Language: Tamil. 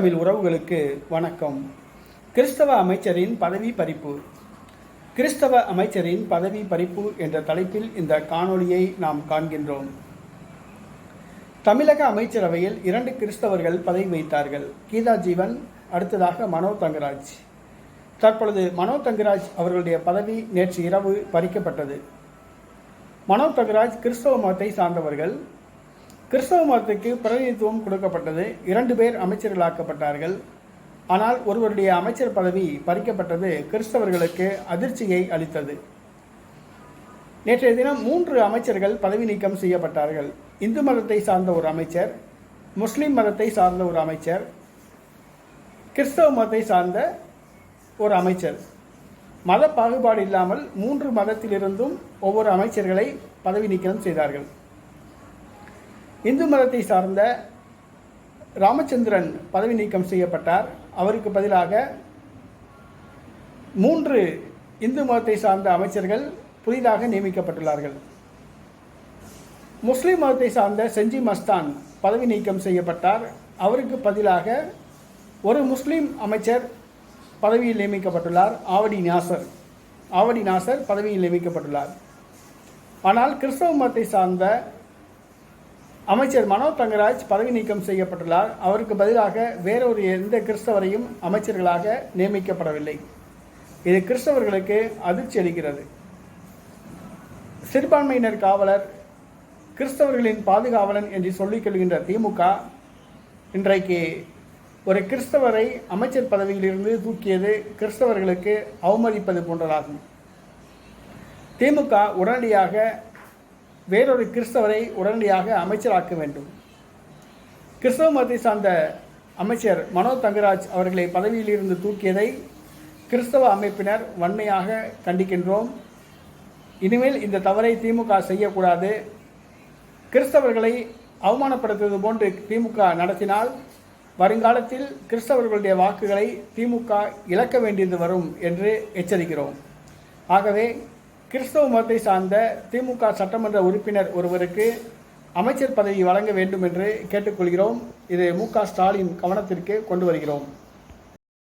தமிழ் உறவுகளுக்கு வணக்கம். கிறிஸ்தவ அமைச்சரின் பதவி பறிப்பு. கிறிஸ்தவ அமைச்சரின் பதவி பறிப்பு என்ற தலைப்பில் இந்த காணொளியை நாம் காண்கின்றோம். தமிழக அமைச்சரவையில் இரண்டு கிறிஸ்தவர்கள் பதவி வைத்தார்கள். கீதா ஜீவன் அடுத்ததாக மனோ தங்கராஜ். தற்பொழுது மனோ தங்கராஜ் அவர்களுடைய பதவி நேற்று இரவு பறிக்கப்பட்டது. மனோ தங்கராஜ் கிறிஸ்தவ மதத்தை சார்ந்தவர்கள். கிறிஸ்தவ மதத்துக்கு பிரதிநிதித்துவம் கொடுக்கப்பட்டது. இரண்டு பேர் அமைச்சர்களாக்கப்பட்டார்கள். ஆனால் ஒருவருடைய அமைச்சர் பதவி பறிக்கப்பட்டது கிறிஸ்தவர்களுக்கு அதிர்ச்சியை அளித்தது. நேற்றைய தினம் மூன்று அமைச்சர்கள் பதவி நீக்கம் செய்யப்பட்டார்கள். இந்து மதத்தை சார்ந்த ஒரு அமைச்சர் முஸ்லீம் மதத்தை சார்ந்த ஒரு அமைச்சர் கிறிஸ்தவ மதத்தை சார்ந்த ஒரு அமைச்சர். மத பாகுபாடு இல்லாமல் மூன்று மதத்திலிருந்தும் ஒவ்வொரு அமைச்சர்களை பதவி நீக்கம் செய்தார்கள். இந்து மதத்தை சார்ந்த ராமச்சந்திரன் பதவி நீக்கம் செய்யப்பட்டார். அவருக்கு பதிலாக மூன்று இந்து மதத்தை சார்ந்த அமைச்சர்கள் புதிதாக நியமிக்கப்பட்டுள்ளார்கள். முஸ்லீம் மதத்தை சார்ந்த செஞ்சி மஸ்தான் பதவி நீக்கம் செய்யப்பட்டார். அவருக்கு பதிலாக ஒரு முஸ்லீம் அமைச்சர் பதவியில் நியமிக்கப்பட்டுள்ளார் ஆவடி நாசர். ஆவடி நாசர் பதவியில் நியமிக்கப்பட்டுள்ளார். ஆனால் கிறிஸ்தவ மதத்தை சார்ந்த அமைச்சர் மனோ தங்கராஜ் பதவி நீக்கம் செய்யப்பட்டுள்ளார். அவருக்கு பதிலாக வேறொரு எந்த கிறிஸ்தவரையும் அமைச்சர்களாக நியமிக்கப்படவில்லை. இது கிறிஸ்தவர்களுக்கு அதிர்ச்சி அளிக்கிறது. சிறுபான்மையினர் காவலர் கிறிஸ்தவர்களின் பாதுகாவலன் என்று சொல்லிக் கொள்கின்ற திமுக இன்றைக்கு ஒரு கிறிஸ்தவரை அமைச்சர் பதவியிலிருந்து தூக்கியது கிறிஸ்தவர்களுக்கு அவமதிப்பது போன்றதாகும். திமுக உடனடியாக வேறொரு கிறிஸ்தவரை உடனடியாக அமைச்சராக்க வேண்டும். கிறிஸ்தவ மதத்தை சார்ந்த அமைச்சர் மனோ தங்கராஜ் அவர்களை பதவியிலிருந்து தூக்கியதை கிறிஸ்தவ அமைப்பினர் வன்மையாக கண்டிக்கின்றோம். இனிமேல் இந்த தவறை திமுக செய்யக்கூடாது. கிறிஸ்தவர்களை அவமானப்படுத்துவது போன்று திமுக நடத்தினால் வருங்காலத்தில் கிறிஸ்தவர்களுடைய வாக்குகளை திமுக இழக்க வேண்டியது வரும் என்று எச்சரிக்கிறோம். ஆகவே கிறிஸ்தவ மதத்தை சார்ந்த திமுக சட்டமன்ற உறுப்பினர் ஒருவருக்கு அமைச்சர் பதவி வழங்க வேண்டும் என்று கேட்டுக்கொள்கிறோம். இது மு க ஸ்டாலின் கவனத்திற்கு கொண்டு வருகிறோம்.